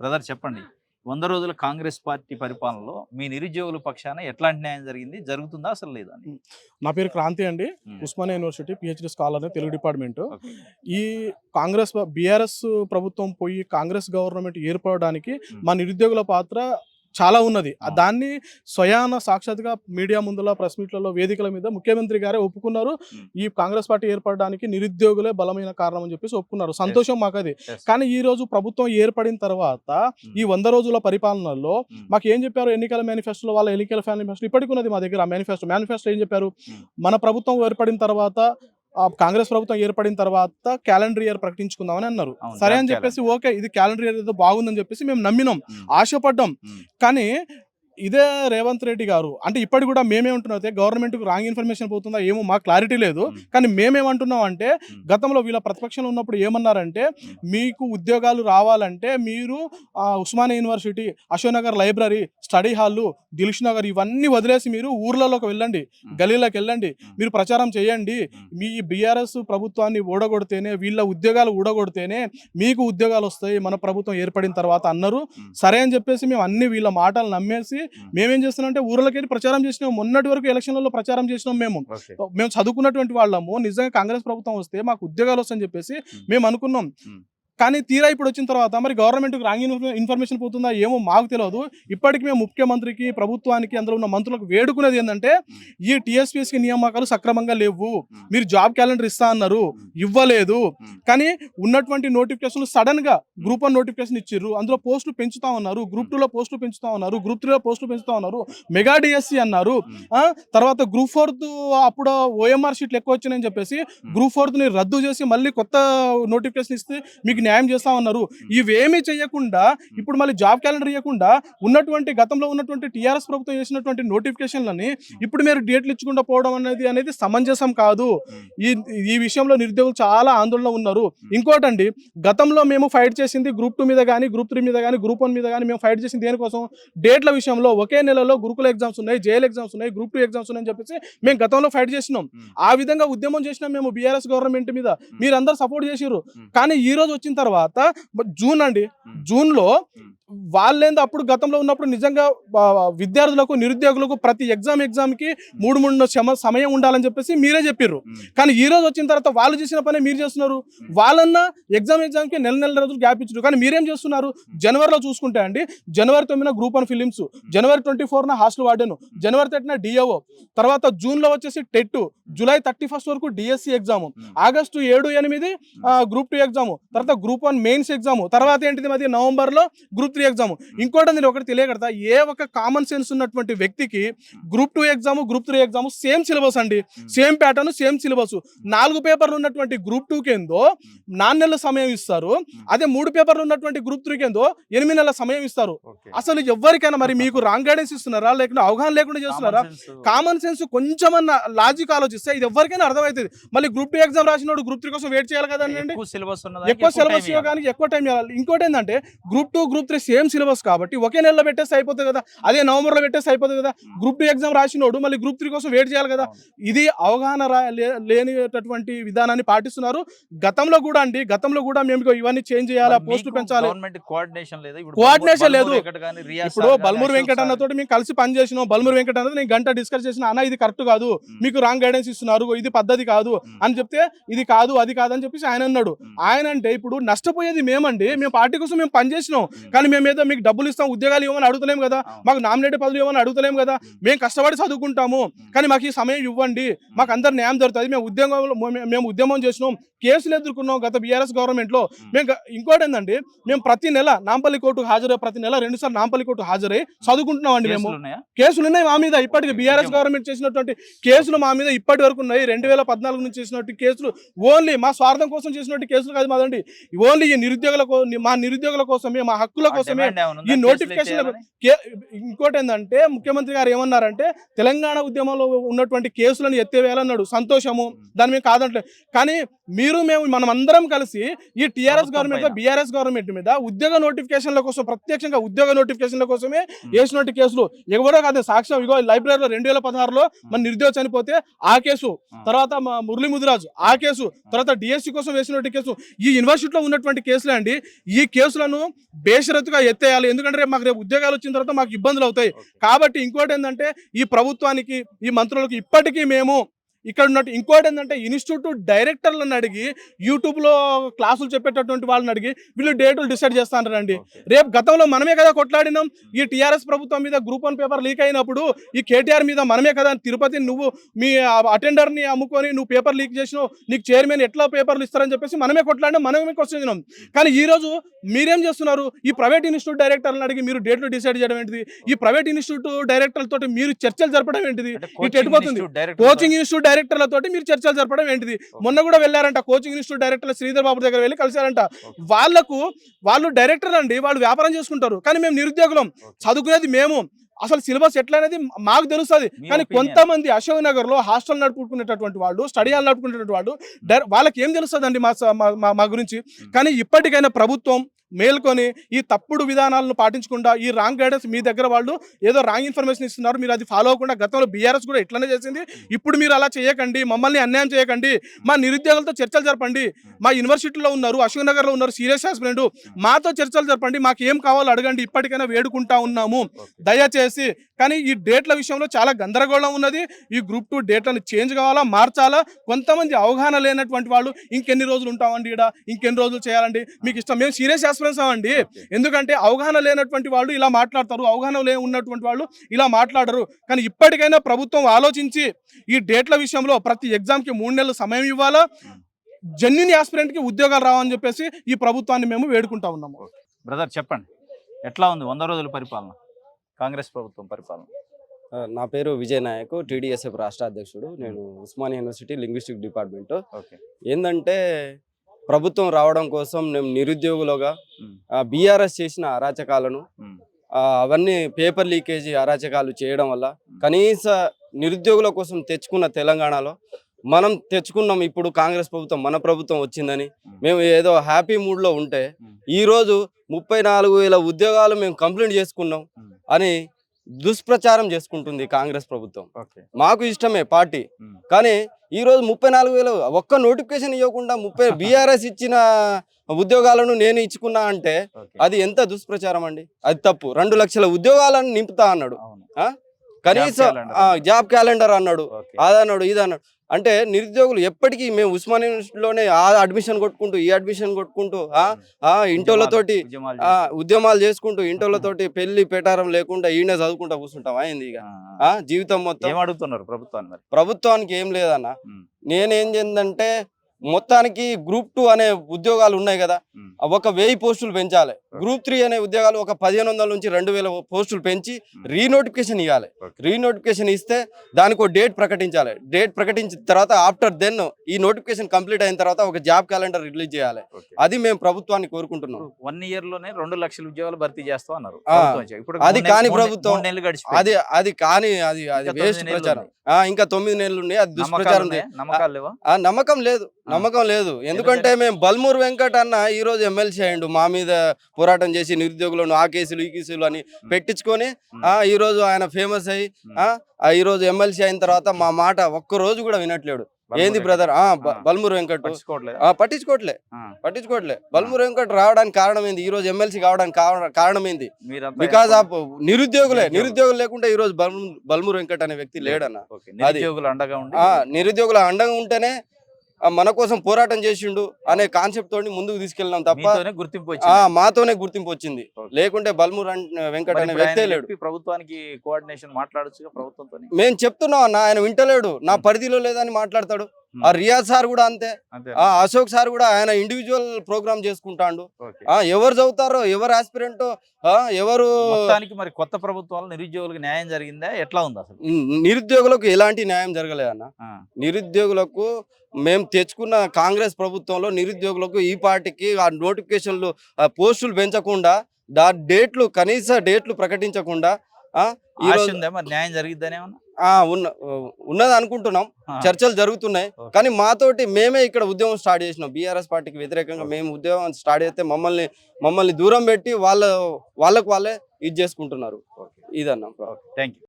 Brother చెప్పండి. వంద రోజుల కాంగ్రెస్ పార్టీ పరిపాలనలో మీ నిరుద్యోగుల పక్షాన ఎట్లాంటి న్యాయం జరిగింది? జరుగుతుందా? అసలు లేదా నా పేరు క్రాంతి అండి. Osmania university PhD scholar Telugu department. ఈ కాంగ్రెస్ బీఆర్ఎస్ ప్రభుత్వం పోయి కాంగ్రెస్ గవర్నమెంట్ ఏర్పడడానికి. మా నిరుద్యోగుల పాత్ర చాలా ఉన్నది. దాన్ని స్వయాన సాక్షాత్గా మీడియా ముందుల ప్రెస్ మీట్లలో వేదికల మీద ముఖ్యమంత్రి గారే ఒప్పుకున్నారు. ఈ కాంగ్రెస్ పార్టీ ఏర్పడడానికి నిరుద్యోగులే బలమైన కారణం అని చెప్పేసి ఒప్పుకున్నారు సంతోషం మాకు అది. కానీ ఈ రోజు ప్రభుత్వం ఏర్పడిన తర్వాత. ఈ వంద రోజుల పరిపాలనలో. మాకు ఏం చెప్పారు ఎన్నికల మేనిఫెస్టోలో వాళ్ళ ఎన్నికల మేనిఫెస్టో ఇప్పటికి ఉన్నది మా దగ్గర మేనిఫెస్టో మేనిఫెస్టో ఏం చెప్పారు. మన ప్రభుత్వం ఏర్పడిన తర్వాత కాంగ్రెస్ ప్రభుత్వం ఏర్పడిన తర్వాత క్యాలెండర్ ఇయర్ ప్రకటించుకుందామని అన్నారు సరే అని చెప్పేసి ఓకే ఇది క్యాలెండర్ ఇయర్ ఏదో బాగుందని చెప్పేసి మేము నమ్మినాం మ్మ్. ఆశపడ్డాం. కానీ ఇదే రేవంత్ రెడ్డి గారు అంటే ఇప్పటికి కూడా మేమేమంటున్నాం గవర్నమెంట్కి రాంగ్ ఇన్ఫర్మేషన్ పోతుందా ఏమో మాకు క్లారిటీ లేదు. కానీ మేమేమంటున్నాం అంటే. గతంలో వీళ్ళ ప్రతిపక్షంలో ఉన్నప్పుడు ఏమన్నారంటే మీకు ఉద్యోగాలు రావాలంటే మీరు Osmania university Ashoknagar library study హాల్లు దిల్ష్ Nagar ఇవన్నీ వదిలేసి మీరు ఊర్లలోకి వెళ్ళండి. గలీలోకి వెళ్ళండి. మీరు ప్రచారం చేయండి. మీ బీఆర్ఎస్ ప్రభుత్వాన్ని ఊడగొడితేనే వీళ్ళ ఉద్యోగాలు ఊడగొడితేనే మీకు ఉద్యోగాలు వస్తాయి మన ప్రభుత్వం ఏర్పడిన తర్వాత అన్నారు. సరే అని చెప్పేసి మేము అన్ని వీళ్ళ మాటలు నమ్మేసి మేమేం చేస్తున్నాం అంటే ఊర్లకి వెళ్ళి ప్రచారం చేసినాం మొన్నటి వరకు ఎలక్షన్లలో ప్రచారం చేసినాం మేము. మేము చదువుకున్నటువంటి వాళ్ళము నిజంగా కాంగ్రెస్ ప్రభుత్వం వస్తే మాకు ఉద్యోగాలు వస్తాయని చెప్పేసి మ్మ్. అనుకున్నాం. కానీ తీరా ఇప్పుడు వచ్చిన తర్వాత మరి గవర్నమెంట్ రాంగ్ ఇన్ఫ- ఇన్ఫర్మేషన్ పోతుందా ఏమో మాకు తెలియదు ఇప్పటికి మేము ముఖ్యమంత్రికి ప్రభుత్వానికి అందులో ఉన్న మంత్రులకు వేడుకునేది ఏంటంటే ఈ టీఎస్పీఎస్కి నియామకాలు సక్రమంగా లేవు. మీరు జాబ్ క్యాలెండర్ ఇస్తా అన్నారు. ఇవ్వలేదు. కానీ ఉన్నటువంటి నోటిఫికేషన్లు సడన్గా గ్రూప్ వన్ నోటిఫికేషన్ ఇచ్చిర్రు. అందులో పోస్టులు పెంచుతా ఉన్నారు. గ్రూప్ టూ లో పోస్టులు పెంచుతా ఉన్నారు. గ్రూప్ త్రీలో పోస్టులు పెంచుతా ఉన్నారు. మెగా డిఎస్సి అన్నారు. తర్వాత గ్రూప్ ఫోర్త్ అప్పుడు ఓఎంఆర్ షీట్లు ఎక్కువ వచ్చినాయని చెప్పేసి గ్రూప్ ఫోర్త్ని రద్దు చేసి మళ్ళీ కొత్త నోటిఫికేషన్ ఇస్తే మీకు న్యాయం చేస్తా ఉన్నారు. ఇవేమీ చేయకుండా ఇప్పుడు మళ్ళీ జాబ్ క్యాలెండర్ ఇవ్వకుండా ఉన్నటువంటి గతంలో ఉన్నటువంటి టీఆర్ఎస్ ప్రభుత్వం చేసినటువంటి నోటిఫికేషన్లని ఇప్పుడు మీరు డేట్లు ఇచ్చకుండా పోవడం అనేది అనేది సమంజసం కాదు. ఈ ఈ విషయంలో నిరుద్యోగులు చాలా ఆందోళన ఉన్నారు. ఇంకోటండి గతంలో మేము ఫైట్ చేసింది గ్రూప్ టూ మీద కానీ గ్రూప్ త్రీ మీద కానీ గ్రూప్ వన్ మీద కానీ మేము ఫైట్ చేసింది దేనికోసం? డేట్ల విషయంలో ఒకే నెలలో గురుకుల ఎగ్జామ్స్ ఉన్నాయి జేఎల్ ఎగ్జామ్స్ ఉన్నాయి గ్రూప్ టూ ఎగ్జామ్స్ ఉన్నాయని చెప్పేసి మేము గతంలో ఫైట్ చేసినాం. ఆ విధంగా ఉద్యమం చేసినాం మేము బీఆర్ఎస్ గవర్నమెంట్ మీద. మీరందరూ సపోర్ట్ చేసిర్రు. మ్మ్. కానీ ఈ రోజు వచ్చిన తర్వాత జూన్ అండి మ్మ్. వాళ్ళేంది అప్పుడు గతంలో ఉన్నప్పుడు నిజంగా విద్యార్థులకు నిరుద్యోగులకు ప్రతి ఎగ్జామ్ ఎగ్జామ్కి మూడు మూడు సమయం ఉండాలని చెప్పేసి మీరే చెప్పిర్రు. మ్మ్. కానీ ఈ రోజు వచ్చిన తర్వాత వాళ్ళు చేసిన పని మీరు చేస్తున్నారు. వాళ్ళన్నా ఎగ్జామ్ ఎగ్జామ్కి నెల నెల రోజులు గ్యాప్ ఇచ్చారు కానీ మీరేం చేస్తున్నారు? జనవరిలో చూసుకుంటే అండి జనవరి తొమ్మిదిన గ్రూప్ వన్ ఫిలిమ్స్ జనవరి ట్వంటీ ఫోర్న హాస్టల్ వార్డెన్ జనవరి థర్టీన డిఓ తర్వాత జూన్లో వచ్చేసి టెట్ జూలై థర్టీ ఫస్ట్ వరకు డిఎస్సి ఎగ్జామ్ ఆగస్టు ఏడు ఎనిమిది గ్రూప్ టూ ఎగ్జామ్ తర్వాత గ్రూప్ వన్ మెయిన్స్ ఎగ్జామ్ తర్వాత ఏంటిది మరి నవంబర్లో గ్రూప్ త్రీ ఎగ్జామ్. ఇంకోటి నేను ఒకటి తెలియకడతా ఏ ఒక కామన్ సెన్స్ ఉన్నటువంటి వ్యక్తికి group two exam group three exam same syllabus అండి. సేమ్ ప్యాటర్న్ సేమ్ సిలబస్ నాలుగు పేపర్లు ఉన్నటువంటి గ్రూప్ టూ కిందో నాలుగు నెలల సమయం ఇస్తారు. అదే మూడు పేపర్లు ఉన్నటువంటి గ్రూప్ త్రీ కిందో ఎనిమిది నెలల సమయం ఇస్తారు. అసలు ఎవరికైనా మరి మీకు రాంగ్ గైడెన్స్ ఇస్తున్నారా? లేకుంటే అవగాహన లేకుండా చేస్తున్నారా. కామన్ సెన్స్ కొంచెమన్నా లాజిక్ ఆలోచిస్తే ఇది ఎవరికైనా అర్థమవుతుంది. మళ్ళీ గ్రూప్ టూ ఎగ్జామ్ రాసినోడు గ్రూప్ త్రీ కోసం వెయిట్ చేయాలి కదండి. ఎక్కువ సిలబస్ ఎక్కువ సిలబస్ ఎక్కువ టైం ఇవ్వాలి. ఇంకోటి ఏంటంటే group two group three same syllabus కాబట్టి ఒకే నెలలో పెట్టేస్తే అయిపోతుంది కదా. అదే నవంబర్లో పెట్టేస్తే అయిపోతుంది కదా. గ్రూప్ టూ ఎగ్జామ్ రాసినోడు మళ్ళీ గ్రూప్ త్రీ కోసం వెయిట్ చేయాలి కదా. అవును. ఇది అవగాహన లేనిటటువంటి విధానాన్ని పాటిస్తున్నారు. గతంలో కూడా అండి గతంలో కూడా మేము ఇవన్నీ చేంజ్ చేయాలి పోస్టులు పెంచాలి. కోఆర్డినేషన్ లేదా ఇప్పుడు బల్మూరు లేదు. వెంకట్ గాని, రియాజ్ ఇప్పుడు సార్ గాని, బల్మూరు అశోక్ వెంకట సార్ అన్నతోటి మేము కలిసి పని చేసినాం. బల్మూరు వెంకట అన్నది నేను గంట డిస్కస్ చేసిన అన్న ఇది కరెక్ట్ కాదు. మ్మ్. మీకు రాంగ్ గైడెన్స్ ఇస్తున్నారు. ఇది పద్ధతి కాదు. మ్మ్. అని చెప్తే ఇది కాదు అది కాదు అని చెప్పేసి ఆయన అన్నాడు. ఆయన అంటే ఇప్పుడు నష్టపోయేది మేమండి. మేము పార్టీ కోసం మేము పని చేసినాం. మ్మ్. కానీ మేము ఏదో మీకు డబ్బులు ఇస్తాం ఉద్యోగాలు ఇవ్వమని అడుగుతలేం కదా. మాకు నామినేటెడ్ పదవులు ఇవ్వమని అడుగుతలేం కదా మ్మ్. కష్టపడి చదువుకుంటాము. కానీ మాకు ఈ సమయం ఇవ్వండి మాకు అందరు న్యాయం దొరుకుతుంది మేము ఉద్యోగంలో మేము- ఉద్యమం చేసినాం కేసులు ఎదుర్కొన్నాం గత బీఆర్ఎస్ గవర్నమెంట్లో మ్మ్. ఇంకోటి ఏంటంటే మేము ప్రతి నెల నాంపల్లి కోర్టు హాజరై ప్రతి నెల రెండు సార్లు నాంపల్లి కోర్టు హాజరై చదువుకుంటున్నాం అండి మేము కేసులు ఉన్నాయా? మా మీద ఇప్పటికి బీఆర్ఎస్. గవర్నమెంట్ చేసినటువంటి కేసులు మా మీద ఇప్పటి వరకు ఉన్నాయి రెండు వేల పద్నాలుగు నుంచి చేసినటువంటి కేసులు ఓన్లీ మా స్వార్థం కోసం చేసినటువంటి కేసులు కాదు మాదండి ఓన్లీ ఈ నిరుద్యోగుల మా నిరుద్యోగుల కోసమే మా హక్కుల ఆ కోసమే? ఈ? కే- ఇంకోటి ఏంటంటే ముఖ్యమంత్రి గారు ఏమన్నారంటే తెలంగాణ ఉద్యమంలో ఉన్నటువంటి కేసులను ఎత్తివేయాలన్నాడు. సంతోషము దాని మీద కాదంటలేదు కానీ మీరు మేము మనం అందరం కలిసి ఈ టీఆర్ఎస్ గవర్నమెంట్. బీఆర్ఎస్ గవర్నమెంట్ మీద ఉద్యోగ నోటిఫికేషన్ల కోసం ప్రత్యక్షంగా ఉద్యోగ నోటిఫికేషన్ల కోసమే వేసినట్టు కేసులు. ఎవరో కాదు సాక్ష్యం ఇగో లైబ్రరీలో రెండు వేల పదహారులో మన నిరుద్యోగ చనిపోతే ఆ కేసు తర్వాత మా మురళీ ముదిరాజు ఆ కేసు తర్వాత డిఎస్సి కోసం వేసినట్టు కేసు. ఈ యూనివర్సిటీలో ఉన్నటువంటి కేసులే అండి ఈ కేసులను బేషరతుగా గా ఎత్తేయాలి ఎందుకంటే రేపు మాకు రేపు ఉద్యోగాలు వచ్చిన తర్వాత మాకు ఇబ్బందులు అవుతాయి. కాబట్టి ఇంకోటి ఏంటంటే ఈ ప్రభుత్వానికి ఈ మంత్రులకు ఇప్పటికీ మేము ఇక్కడ ఉన్నట్టు ఇంకోటి ఏంటంటే ఇన్స్టిట్యూట్ డైరెక్టర్లను అడిగి యూట్యూబ్లో క్లాసులు చెప్పేటటువంటి వాళ్ళని అడిగి వీళ్ళు డేటులు డిసైడ్ చేస్తానండి ఓకే. రేపు గతంలో మనమే కదా కొట్లాడినాం. ఈ టీఆర్ఎస్ ప్రభుత్వం మీద గ్రూప్ వన్ పేపర్ లీక్ అయినప్పుడు ఈ కేటీఆర్ మీద మనమే కదా తిరుపతి నువ్వు మీ అటెండర్ని అమ్ముకొని నువ్వు పేపర్ లీక్ చేసినావు. నీకు చైర్మన్ ఎట్లా పేపర్లు ఇస్తారని చెప్పేసి మనమే కొట్లాడినాం. మనమే క్వశ్చన్ కానీ ఈ రోజు మీరేం చేస్తున్నారు? ఈ ప్రైవేట్ ఇన్స్టిట్యూట్ డైరెక్టర్లను అడిగి మీరు డేట్లు డిసైడ్ చేయడం ఏంటిది? ఈ ప్రైవేట్ ఇన్స్టిట్యూట్ డైరెక్టర్ల తోటి మీరు చర్చలు జరపడం ఏంటిది? ఇటు ఎటుపోతుంది కోచింగ్ ఇన్స్టిట్యూట్ డైరెక్టర్లతోటి మీరు చర్చలు జరపడం ఏంటిది? మొన్న కూడా వెళ్ళారంట coaching institute director Sridhar Babu దగ్గర వెళ్ళి కలిశారంట. వాళ్ళకు వాళ్ళు డైరెక్టర్ అండి వాళ్ళు వ్యాపారం చేసుకుంటారు. కానీ మేము నిరుద్యోగులం చదువుకునేది మేము. అసలు సిలబస్ ఎట్లా అనేది మాకు తెలుస్తుంది. కానీ. కొంతమంది అశోక్ నగర్లో హాస్టల్ నడుపుకునేటటువంటి వాళ్ళు స్టడీ హాల్ నడుపుకునేటువంటి వాళ్ళు వాళ్ళకి ఏం తెలుస్తుంది మా- మా- మా గురించి? కానీ ఇప్పటికైనా ప్రభుత్వం మేల్కొని ఈ తప్పుడు విధానాలను పాటించకుండా ఈ రాంగ్ గైడెన్స్ మీ దగ్గర వాళ్ళు ఏదో రాంగ్ ఇన్ఫర్మేషన్ ఇస్తున్నారు మీరు అది ఫాలో అవ్వకుండా గతంలో బీఆర్ఎస్ కూడా ఇట్లనే చేసింది ఇప్పుడు మీరు అలా చేయకండి మమ్మల్ని అన్యాయం చేయకండి మా నిరుద్యోగులతో చర్చలు జరపండి మా యూనివర్సిటీలో ఉన్నారు అశోక్ నగర్లో ఉన్నారు సీరియస్ హాస్పిటల్ మాతో చర్చలు జరపండి మాకు ఏం కావాలో అడగండి ఇప్పటికైనా వేడుకుంటా ఉన్నాము. దయచేసి కానీ ఈ డేట్ల విషయంలో చాలా గందరగోళం ఉన్నది. ఈ గ్రూప్ టూ డేట్లను చేంజ్ కావాలా మార్చాలా? కొంతమంది అవగాహన లేనటువంటి వాళ్ళు ఇంకెన్ని రోజులు ఉంటామండి ఇక్కడ ఇంకెన్ని రోజులు చేయాలండి? మీకు ఇష్టం. మేము సీరియస్ ఆస్పిరెన్స్ అండి. ఎందుకంటే అవగాహన లేనటువంటి వాళ్ళు ఇలా మాట్లాడతారు. అవగాహన లే ఉన్నటువంటి వాళ్ళు ఇలా మాట్లాడరు. కానీ ఇప్పటికైనా ప్రభుత్వం ఆలోచించి ఈ డేట్ల విషయంలో ప్రతి ఎగ్జామ్కి మూడు నెలలు సమయం ఇవ్వాలా? జెన్యున్కి ఉద్యోగాలు రావని చెప్పేసి ఈ ప్రభుత్వాన్ని మేము వేడుకుంటా ఉన్నాము. బ్రదర్ చెప్పండి. ఎట్లా ఉంది? వంద రోజుల పరిపాలన? కాంగ్రెస్ ప్రభుత్వం పరిపాలన? నా పేరు విజయ్ నాయక్ టీడీఎస్ఎఫ్ రాష్ట్ర అధ్యక్షుడు. నేను Osmania university linguistic department. Okay. ఏంటంటే ప్రభుత్వం రావడం కోసం మేము. నిరుద్యోగులుగా. బీఆర్ఎస్ చేసిన అరాచకాలను అవన్నీ పేపర్ లీకేజీ అరాచకాలు చేయడం వల్ల కనీస నిరుద్యోగుల కోసం తెచ్చుకున్న తెలంగాణలో మనం తెచ్చుకున్నాం ఇప్పుడు కాంగ్రెస్ ప్రభుత్వం మన ప్రభుత్వం వచ్చిందని. మేము. ఏదో హ్యాపీ మూడ్లో ఉంటే. ఈరోజు ముప్పై నాలుగు వేల ఉద్యోగాలు మేము కంప్లీట్ చేసుకున్నాం. అని దుష్ప్రచారం చేసుకుంటుంది కాంగ్రెస్ ప్రభుత్వం. మాకు ఇష్టమే పార్టీ. కానీ ఈ రోజు ముప్పై నాలుగు వేలు ఒక్క నోటిఫికేషన్ ఇవ్వకుండా ముప్పై బీఆర్ఎస్ ఇచ్చిన ఉద్యోగాలను నేను ఇచ్చుకున్నా అంటే అది ఎంత దుష్ప్రచారం అండి? అది తప్పు. రెండు లక్షల ఉద్యోగాలను నింపుతా అన్నాడు. కనీసం జాబ్ క్యాలెండర్ అన్నాడు. అదన్నాడు ఇది అన్నాడు అంటే నిరుద్యోగులు ఎప్పటికీ మేము ఉస్మానియా యూనివర్సిటీలోనే ఆ అడ్మిషన్ కొట్టుకుంటూ ఈ అడ్మిషన్ కొట్టుకుంటూ ఆ ఆ ఇంటోళ్ళతోటి ఉద్యమాలు ఆ చేస్తూ. ఉద్యమాలు చేసుకుంటూ ఇంటోళ్ళతోటి పెళ్ళి పెటారం లేకుండా ఈయన చదువుకుంటా కూర్చుంటాం అయింది ఇక? జీవితం మొత్తం. ఏం అడుగుతున్నారు ప్రభుత్వాన్ని ప్రభుత్వానికి ఏం లేదన్న. నేనేం చేద్దంటే మొత్తానికి గ్రూప్ టూ అనే ఉద్యోగాలు ఉన్నాయి కదా. ఒక వెయ్యి పోస్టులు పెంచాలి. గ్రూప్ త్రీ అనే ఉద్యోగాలు ఒక పదిహేను వందల నుంచి రెండు వేల పోస్టులు పెంచి. రీనోటిఫికేషన్ ఇవ్వాలి. రీనోటిఫికేషన్ ఇస్తే దానికి ఒక డేట్ ప్రకటించాలి. డేట్ ప్రకటించిన తర్వాత ఆఫ్టర్ దెన్ ఈ నోటిఫికేషన్ కంప్లీట్ అయిన తర్వాత ఒక జాబ్ క్యాలెండర్ రిలీజ్ చేయాలి. అది మేము ప్రభుత్వాన్ని కోరుకుంటున్నాం. వన్ ఇయర్లోనే రెండు లక్షల ఉద్యోగాలు భర్తీ చేస్తాం అన్నారు. అది కాని ప్రభుత్వం. అది అది కానీ అది వేస్ట్ తొమ్మిది నెలలు ప్రచారం. ఇంకా తొమ్మిది నెలలు ఉన్నాయి. అది దుష్ప్రచారం నమ్మకం లేదు. నమ్మకం లేదు. ఎందుకంటే మేము బల్మూర్ వెంకట్ అన్న ఈ రోజు ఎమ్మెల్సీ అయ్యిండు. మా మీద పోరాటం చేసి నిరుద్యోగులను ఆ కేసులు ఈ కేసులు అని పెట్టించుకొని ఆ ఈ రోజు ఆయన ఫేమస్ అయ్యి ఆ ఈ రోజు ఎమ్మెల్సీ అయిన తర్వాత మా మాట ఒక్క రోజు కూడా వినట్లేడు. ఏంది బ్రదర్? ఆ. బల్మూర్ వెంకట్. పట్టించుకోవట్లే. పట్టించుకోవట్లే. బల్మూర్ వెంకట్ రావడానికి కారణం ఏంది? ఈ రోజు ఎమ్మెల్సీ కావడానికి కావ- కారణం ఏంది బికాస్ ఆఫ్ నిరుద్యోగులే. నిరుద్యోగులు. లేకుంటే ఈ రోజు బల్మూర్ బల్మూర్ వెంకట్ అనే వ్యక్తి లేడన్న. నిరుద్యోగులు అండగా ఉండి ఆ నిరుద్యోగుల అండగా ఉంటేనే మన కోసం పోరాటం చేసిండు అనే కాన్సెప్ట్ తోని ముందుకు తీసుకెళ్ళినాం తప్ప గుర్తింపు మాతోనే గుర్తింపు వచ్చింది. లేకుంటే బల్మూర్ వెంకట్ అనే వ్యక్తే లేడు. ప్రభుత్వానికి కోఆర్డినేషన్ మాట్లాడొచ్చుగా ప్రభుత్వంతో మేము చెప్తున్నాం అన్న ఆయన వింటలేడు. నా పరిధిలో లేదని మాట్లాడతాడు. ఆ రియాజ్ సార్ కూడా అంతే. ఆ అశోక్ సార్ కూడా ఆయన ఇండివిజువల్ ప్రోగ్రామ్ చేసుకుంటాడు. ఎవరు చదువుతారో ఎవరు ఆస్పిరెంటో ఎవరు మరి కొత్త ప్రభుత్వాలు నిరుద్యోగులకు న్యాయం జరిగిందా? ఎట్లా ఉంది అసలు? నిరుద్యోగులకు ఎలాంటి న్యాయం జరగలేదన్న. నిరుద్యోగులకు మేము తెచ్చుకున్న కాంగ్రెస్ ప్రభుత్వంలో నిరుద్యోగులకు ఈ పార్టీకి ఆ నోటిఫికేషన్లు ఆ పోస్టులు పెంచకుండా దా డేట్లు కనీస డేట్లు ప్రకటించకుండా న్యాయం జరిగిద్దని ఉన్న ఉన్నది అనుకుంటున్నాం. చర్చలు జరుగుతున్నాయి. కానీ మాతోటి మేమే ఇక్కడ ఉద్యమం స్టార్ట్ చేసినాం. బీఆర్ఎస్ పార్టీకి వ్యతిరేకంగా మేము ఉద్యమం స్టార్ట్ చేస్తే మమ్మల్ని మమ్మల్ని దూరం పెట్టి వాళ్ళ వాళ్ళకు వాళ్ళే ఇది చేసుకుంటున్నారు. ఇదన్నా. Thank you